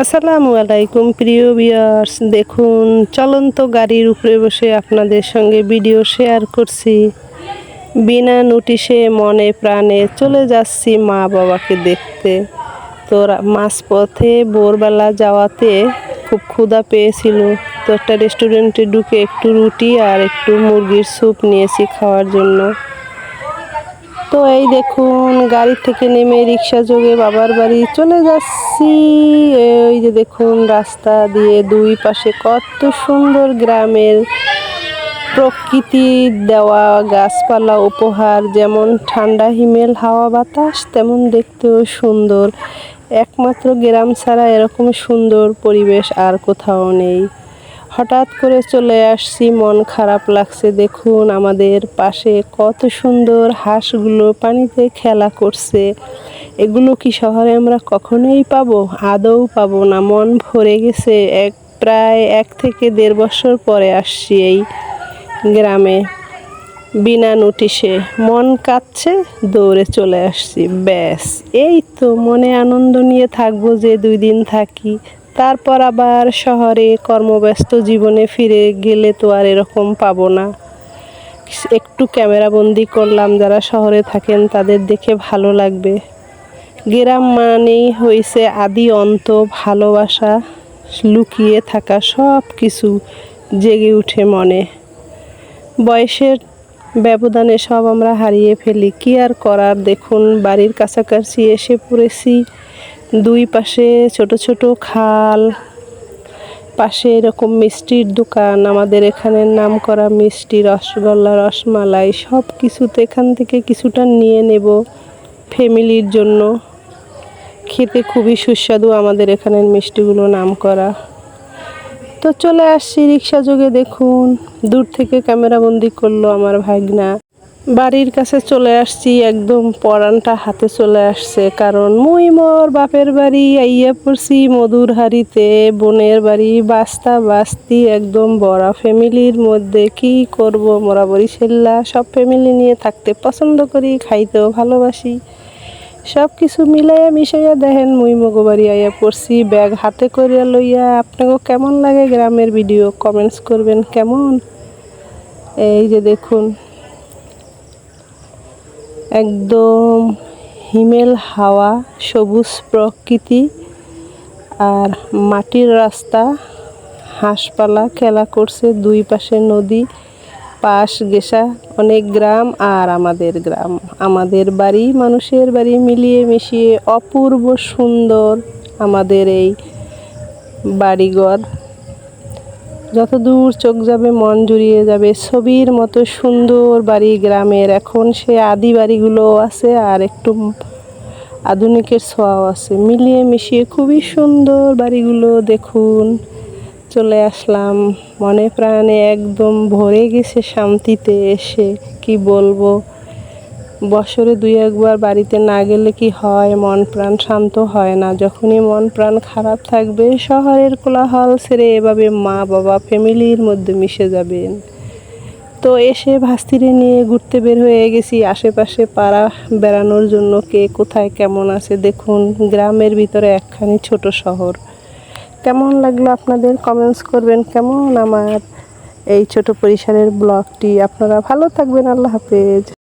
আসসালামু আলাইকুম, প্রিয় বিয়ার্স দেখুন, চলন্ত গাড়ির উপরে বসে আপনাদের সঙ্গে ভিডিও শেয়ার করছি। বিনা নোটিশে মনে প্রাণে চলে যাচ্ছি মা বাবাকে দেখতে। তো মাঝপথে ভোরবেলা যাওয়াতে খুব ক্ষুধা পেয়েছিল। তো একটা রেস্টুরেন্টে ঢুকে একটু রুটি আর একটু মুরগির স্যুপ নিয়েছি খাওয়ার জন্য। তো এই দেখুন, গাড়ি থেকে নেমে রিক্সা যোগে বাবার বাড়ি চলে যাচ্ছি। এই যে দেখুন, রাস্তা দিয়ে দুই পাশে কত সুন্দর গ্রামের প্রকৃতি, দেওয়া গাছপালা উপহার, যেমন ঠান্ডা হিমেল, হাওয়া বাতাস, তেমন দেখতেও সুন্দর। একমাত্র গ্রাম ছাড়া এরকম সুন্দর পরিবেশ আর কোথাও নেই। হঠাৎ করে চলে আসছি, মন খারাপ লাগছে। দেখুন আমাদের পাশে কত সুন্দর হাঁসগুলো পানিতে খেলা করছে। এগুলো কি শহরে আমরা কখনোই পাবো? আদৌ পাবো না। মন ভরে গেছে। এক, প্রায় এক থেকে দেড় বছর পরে আসছি এই গ্রামে। বিনা নোটিশে মন কাঁদছে, দৌড়ে চলে আসছি। ব্যাস, এই তো মনে আনন্দ নিয়ে থাকব যে দুই দিন থাকি। তারপর আবার শহরে কর্মব্যস্ত জীবনে ফিরে গেলে তো আর এরকম পাবো না। একটু ক্যামেরাবন্দি করলাম, যারা শহরে থাকেন তাদের দেখে ভালো লাগবে। গ্রাম মানেই হয়েছে আদি অন্ত, ভালোবাসা, লুকিয়ে থাকা সব কিছু জেগে উঠে মনে। বয়সের ব্যবধানে সব আমরা হারিয়ে ফেলি, কি আর করার? দেখুন, বাড়ির কাছাকাছি এসে পড়েছি। দুই পাশে ছোট ছোট খাল, পাশে এরকম মিষ্টির দোকান, আমাদের এখানের নাম করা মিষ্টি, রসগোল্লা, রসমালাই সব কিছুতে এখান থেকে কিছুটা নিয়ে নেব ফ্যামিলির জন্য। খেতে খুবই সুস্বাদু আমাদের এখানের মিষ্টিগুলো নাম করা তো চলে আসছি রিক্সা যোগে, দেখুন, দূর থেকে ক্যামেরাবন্দি করল আমার ভাগনা। বাড়ির কাছে চলে আসছি, একদম পরানটা হাতে চলে আসছে। কারণ মুই মোর বাপের বাড়ি আইয়া পড়ছি মধুর হাড়িতে বোনের বাড়ি বাস্তা বাস্তি, একদম বড় ফ্যামিলির মধ্যে কি করব? মোরা বরিশাল্লা সব ফ্যামিলি নিয়ে থাকতে পছন্দ করি, খাইতেও ভালোবাসি। সব কিছু মিলাইয়া মিশাইয়া দেখেন মুই মগবাড়ি আইয়া পড়ছি, ব্যাগ হাতে করিয়া লইয়া। আপনাকে কেমন লাগে গ্রামের ভিডিও? কমেন্টস করবেন কেমন? এই যে দেখুন। একদম হিমেল হাওয়া, সবুজ প্রকৃতি আর মাটির রাস্তা। হাঁসপালা খেলা করছে দুই পাশে নদী, পাশ গেসা অনেক গ্রাম আর আমাদের গ্রাম। আমাদের বাড়ি, মানুষের বাড়ি মিলিয়ে মিশিয়ে অপূর্ব সুন্দর আমাদের এই বাড়িঘর। যত দূর চোখ যাবে, মন জুড়িয়ে যাবে, ছবির মতো সুন্দর বাড়ি গ্রামের। এখন সে আদি বাড়িগুলো আছে আর একটু আধুনিকের ছোঁয়াও আছে। মিলিয়ে মিশিয়ে খুবই সুন্দর বাড়িগুলো দেখুন। চলে আসলাম। মনে প্রাণে একদম ভরে গেছে শান্তিতে এসে, কি বলব? বছরে দুই একবার বাড়িতে না গেলে কি হয়? মন প্রাণ শান্ত হয় না। যখনই মন প্রাণ খারাপ থাকবে, শহরের কোলাহল ছেড়ে এভাবে মা, বাবা, ফ্যামিলির মধ্যে মিশে যাবেন। তো এসে ভাস্তিরে নিয়ে ঘুরতে বের হয়ে গেছি। আশেপাশে পাড়া বেড়ানোর জন্য কে কোথায় কেমন আছে দেখুন। গ্রামের ভিতরে একখানি ছোট শহর। কেমন লাগল আপনাদের? কমেন্টস করবেন। কেমন আমার এই ছোট পরিসরের ব্লগটি? আপনারা ভালো থাকবেন। আল্লাহ হাফেজ।